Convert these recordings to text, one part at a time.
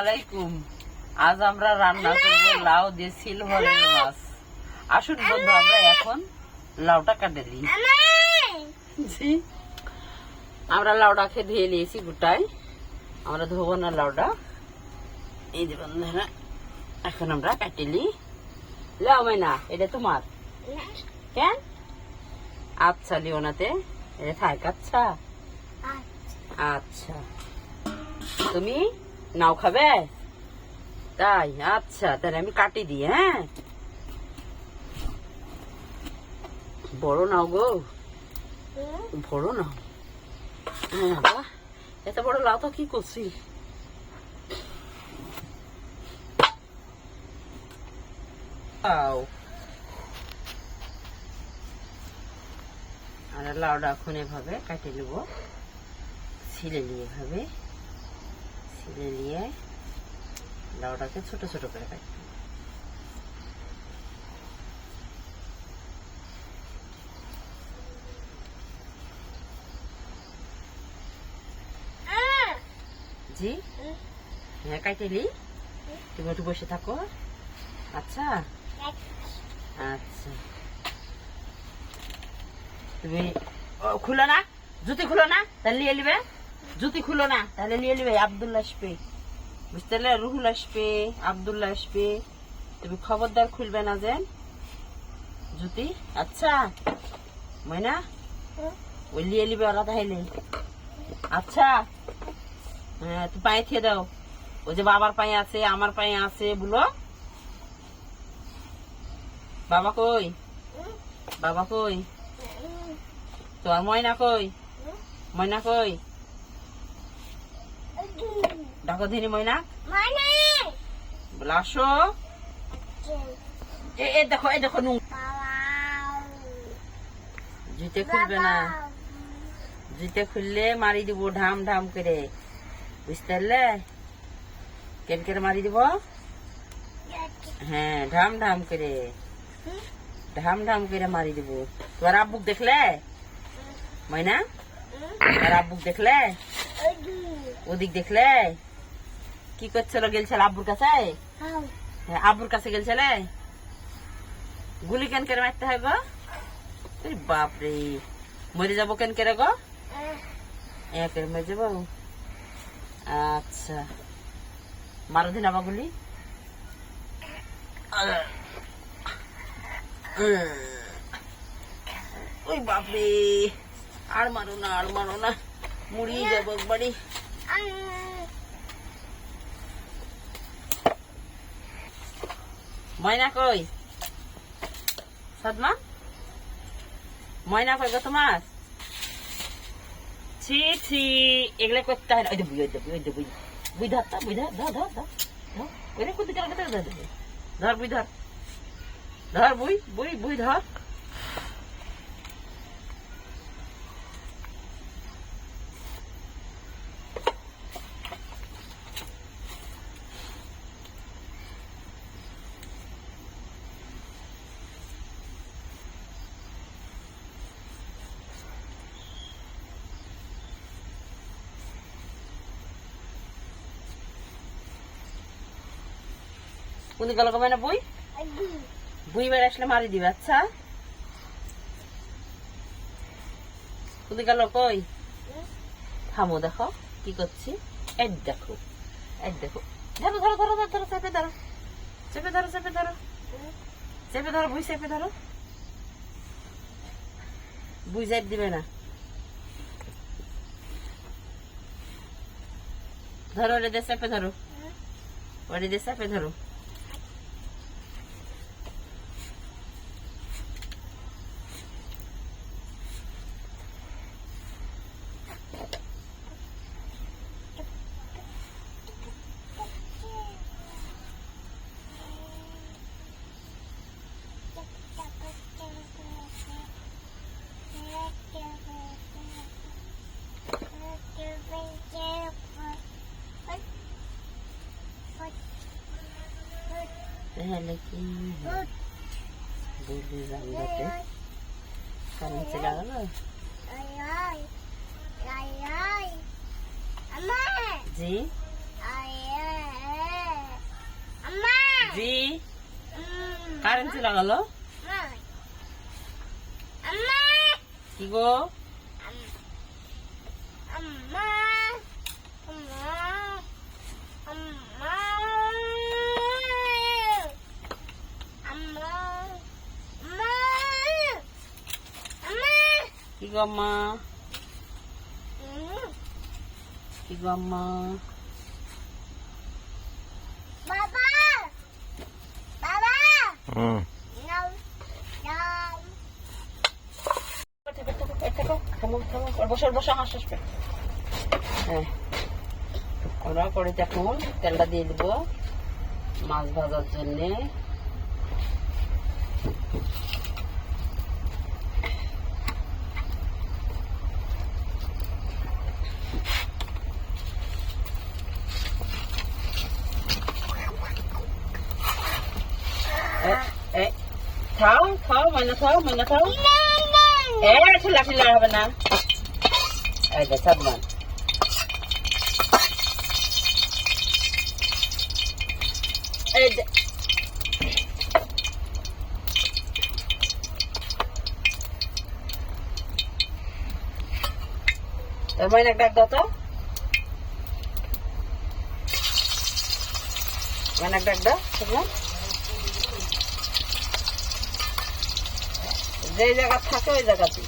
আলাইকুম। আজ আমরা রান্না করব লাউ দিয়ে সিলভারের মাছ। আসুন বন্ধু আমরা এখন লাউটা কাটে দিই। জি। আমরা লাউটা খেয়ে ধুয়ে নিয়েছি গোটাই আমরা ধোবো না লাউটা। এই যে বন্ধুরা এখন আমরা কাটিলি লাও মাইনা এটা তোমার? কেন? আচ্ছা লিওনাতে এটা থাক আচ্ছা। আচ্ছা। তুমি? নাও খাবে? তাই আচ্ছা তাহলে আমি কাটি দিই হ্যাঁ? বড় নাও গো। বড় নাও। হ্যাঁ এত বড় লাউ তো কি করছি? আর লাউটা এখন এভাবে কাটে নেব, ছিলে নিয়ে এভাবে। ছিলে নিয়ে লাউটাকে ছোট ছোট করে কাটতে জি? হ্যাঁ কাইটেলি তুমি একটু বসে থাকো। আচ্ছা? আচ্ছা। তুমি খুলো না। জুতি খুলো না, তাহলে নিয়ে নিবে। জুতি খুলো না, তাহলে নিয়ে নিবে আবদুল্লাহ আসবে। বুঝতে পারলে? রুহুল আসবে, আবদুল্লাহ আসবে। তুমি খবরদার খুলবে না যেন। জুতি? আচ্ছা। ময়না? ওই নিয়ে নিবে ওরা তাহলে। আচ্ছা। হ্যাঁ তুই পায়ে খেয়ে দাও। ওই যে বাবার পায়ে আছে, আমার পায়ে আছে, বলো। বাবা কই? বাবা কই? তোমার ময়না কই? ময়না কই? ডাকো দিনি ময়না। বলে আসো এ এ দেখো এ দেখো নুন। জুতে খুলবে না। জুতে খুললে মারি দিব ঢাম ঢাম করে। বুঝতে পারলে? কেন করে মারি দিব? হ্যাঁ ঢাম ঢাম করে। ঢাম ঢাম করে মারি দিব। তোমার আব্বুক দেখলে? ময়না? তোমার আব্বুক দেখলে? ওদিক দেখলে? কি করছিল গেলছিল আব্বুর কাছে? হ্যাঁ, আব্বুর কাছে গেলছিলে? গুলি কেন করে মারতে হয় গো? বাপরে মরে যাব কেন করে গো? একের মরে যাব। আচ্ছা। মারো দিন আবার গুলি। ওই বাপরে আর মারো না আর মারো না। মুড়িয়ে যাব একবারই ময়না কই? সাদমা? ময়না কই গো তোমার? ছি ছি, এগুলো করতে হয় না। ওই বুঝ বুঝ ওই যে বুঝ ধর তা বুঝ ধর ধর ধর ধর ধর। ওই রে কেন ধর ধর ধর বুঝ ধর। ধর, বুই বুই বুই ধর। কুদি গেল মানে বই? বুই বেড়ে আসলে মারি দিবে আচ্ছা। কুদি গেল কই? থামো দেখো, কি করছি? এই দেখো এই দেখো। ধরো ধরো ধরো ধরো চেপে ধরো। চেপে ধরো চেপে ধরো। চেপে ধরো, বুই চেপে ধরো। বুই যাই দিবে না। ধরো ওটা দিয়ে চেপে ধরো। ওটা দিয়ে চেপে ধরো। তাহলে কি বলি জানলাতে কারেন্ট চলে গেল জি জি কারেন্ট চলে গেল কি গো কি গো আম্মা কি গো আম্মা Baba! Baba! হুম No. No. বসে বসে হাঁস আসবে হ্যাঁ আমরা কড়িতে এখন তেলটা দিয়ে দিব মাছ ভাজার জন্যে এ- এ, খাও খাও ময়না খাও ময়না খাও এ ঠেলা ঠেলা হবে না। যে সাদমান যে ডাক দাও তো। ময়নাক ডাক দাও সাদমান যে জায়গা থাকে ওই জায়গাতে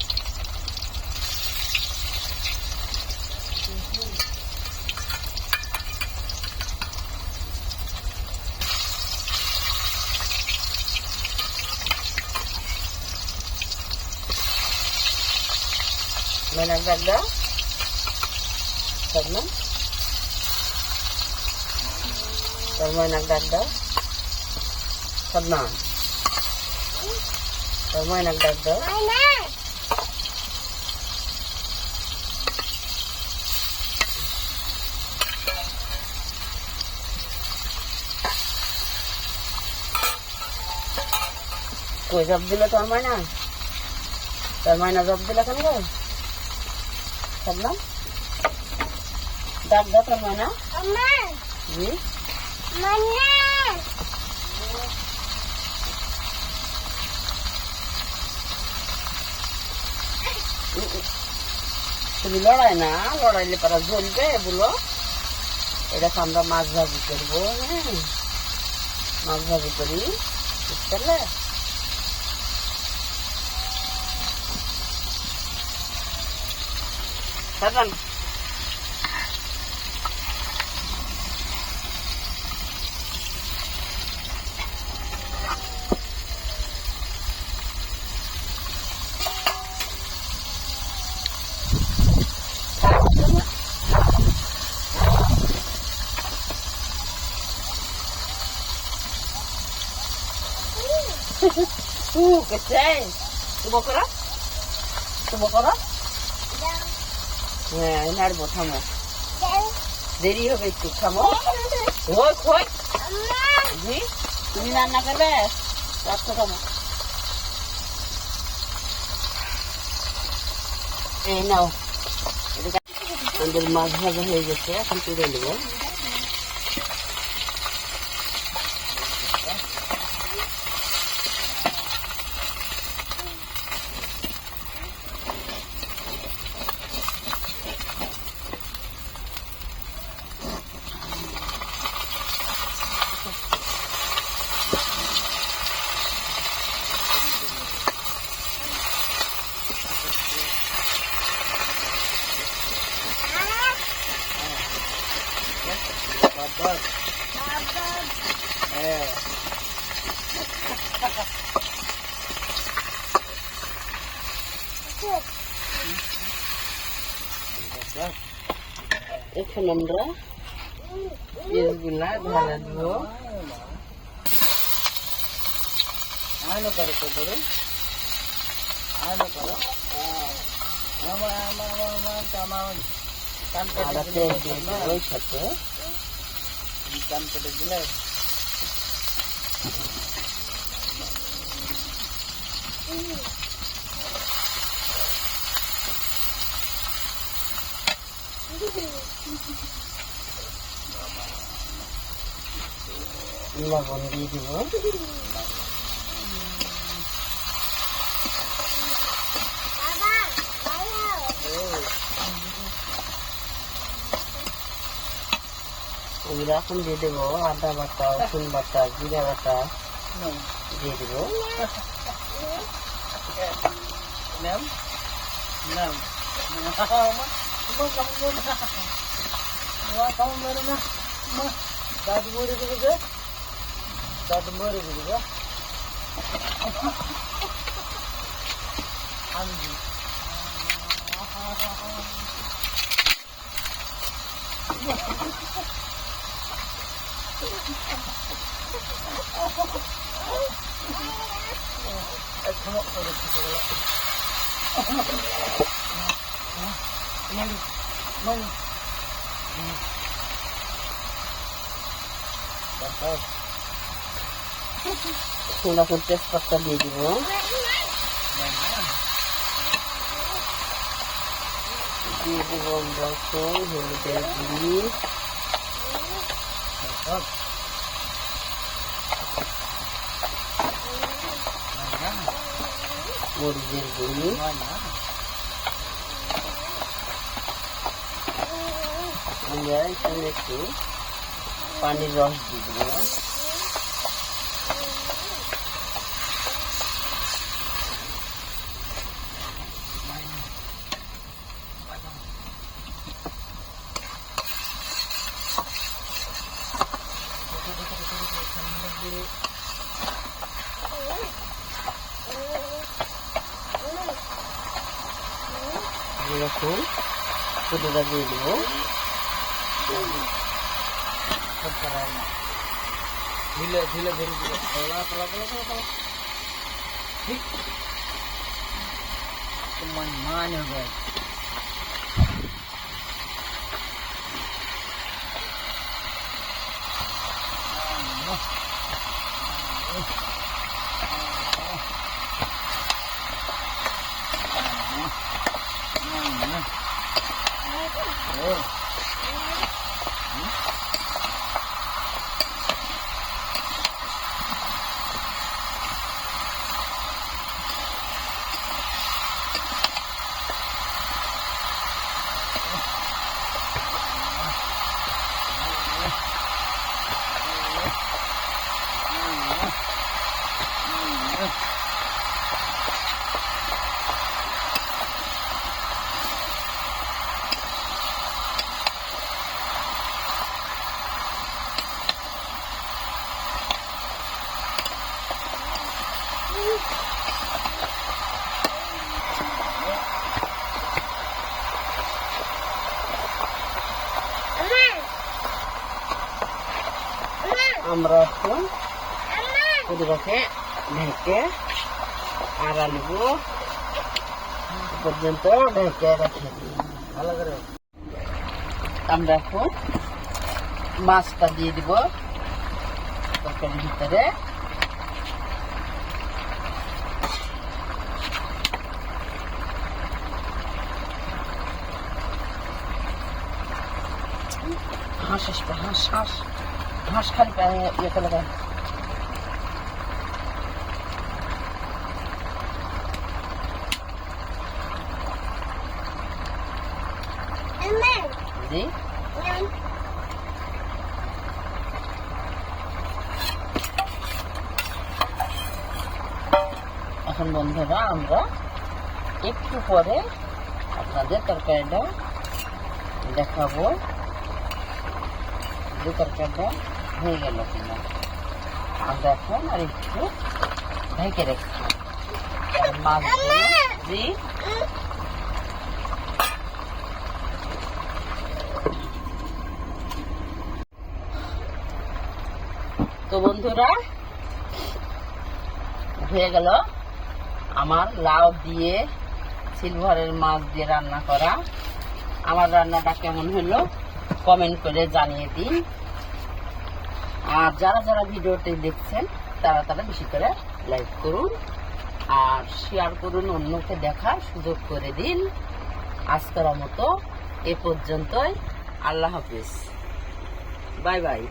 মাইনাক ডাক সদনাম nagdagda. Mama! কই জব দিলে তোর ময়না তোর ময়না জব দিলে কেন গো সাদনা ডাক দাও তোর ময়না Mama! জি Mama! তুমি লড়াই না, লড়াইলে পারা জ্বলবে বলো এটা আমরা মাছ ভাজি করব হ্যাঁ। মাছ ভাজি করি, বুঝতে পারলে? Uh, que sei. Tubo করা তুবো করা হ্যাঁ নাড়বো থামো দেরি হবে একটু থামো ওই খোই জি তুমি রান্না করবে রাখতে থামো এই নাও আমাদের মাছ ভাজা হয়ে গেছে এখন তুলে নেব হ্যাঁ এখন আমরা পেঁয়াজগুলা ঢালা দিব আলো করে তো ধরো আলো করো আদা তেল দিয়ে দিবো ওই সাথে। কান কেটে দিলে লবণ দিয়ে দিব বাবা বাবা আমরা এখন দিয়ে দেবো আদা বাটা রসুন বাটা জিরা বাটা দিয়ে দেবো കമ്മൂരന കടുമൂര് കുരുത് കടുമൂര് കുരുത് അഞ്ച് എത്ര ഒരു കുട്ടികളെ ম্যাম দাদু মরে দেবে দাদু মরে দেবে এখন তেজপাতটা দিয়ে দিব দিয়ে দিব রসুন হলুদের গুঁড়ি মরিচের গুঁড়ি আমরা এখানে একটু পানির রস দিয়ে দেবো। এরকম ফুটোটা দিয়ে দেবো ধীরে ধীরে ধীরে ধীরে পলা পলা পলা পলা পলা ঠিক তোমার মান হবে আমরা এখন পুরোটাকে ঢেকে আর আলু পর্যন্ত ঢেকে রেখে ভালো করে আমরা এখন মাছটা দিয়ে দিব তরকারির ভিতরে। হাঁস আসবে, হাঁস হাঁস। হাঁস খালি ইয়ে করে দেয়। জি? এখন বন্ধুরা আমরা একটু পরে আপনাদের তরকারিটা দেখাবো। যে তরকারিটা হয়ে গেল কিনা। আমরা এখন আর একটু ঢেকে রেখেছি। আর মাছগুলো জি তো বন্ধুরা হয়ে গেল আমার লাউ দিয়ে সিলভারের মাছ দিয়ে রান্না করা। আমার রান্নাটা কেমন হলো কমেন্ট করে জানিয়ে দিন। আর যারা যারা ভিডিওটি দেখছেন, তারা তারা বেশি করে লাইক করুন আর শেয়ার করুন, অন্যকে দেখার সুযোগ করে দিন। আজকের মতো এ পর্যন্তই। আল্লাহ হাফিজ। Bye bye.